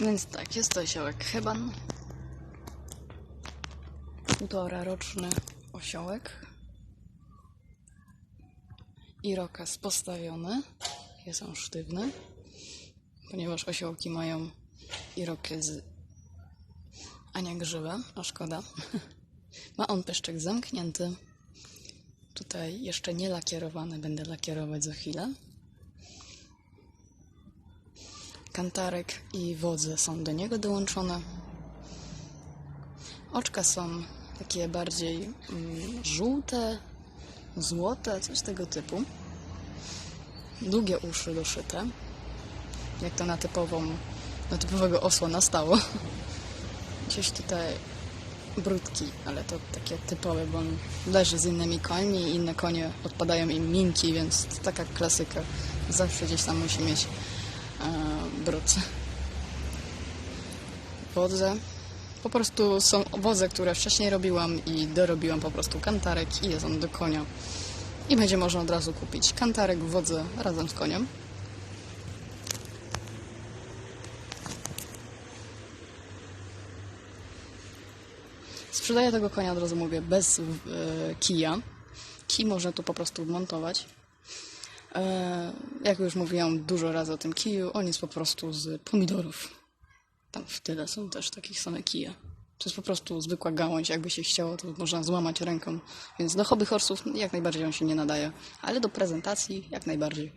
Więc tak, jest to osiołek heban. Półtora roczny osiołek. Irokaz postawiony. Jest on sztywny, ponieważ osiołki mają irokez, a nie grzywę, a szkoda. Ma on peszczek zamknięty. Tutaj jeszcze nie lakierowany, będę lakierować za chwilę. Kantarek i wodze są do niego dołączone. Oczka są takie bardziej mm, żółte, złote, coś tego typu. Długie uszy doszyte, jak to na typową, na typowego osła nastało. Gdzieś tutaj brudki, ale to takie typowe, bo on leży z innymi końmi i inne konie odpadają im minki, więc to taka klasyka. Zawsze gdzieś tam musi mieć e, brud. Wodze. Po prostu są wozy, które wcześniej robiłam i dorobiłam po prostu kantarek i jest on do konia. I będzie można od razu kupić kantarek w wodze razem z koniem. Sprzedaję tego konia, od razu mówię, bez e, kija. Kij można tu po prostu wmontować. E, jak już mówiłam dużo razy o tym kiju, on jest po prostu z pomidorów. Tam w tyle są też takie same kije. To jest po prostu zwykła gałąź, jakby się chciało, to można złamać ręką. Więc do hobby horsów jak najbardziej on się nie nadaje, ale do prezentacji jak najbardziej.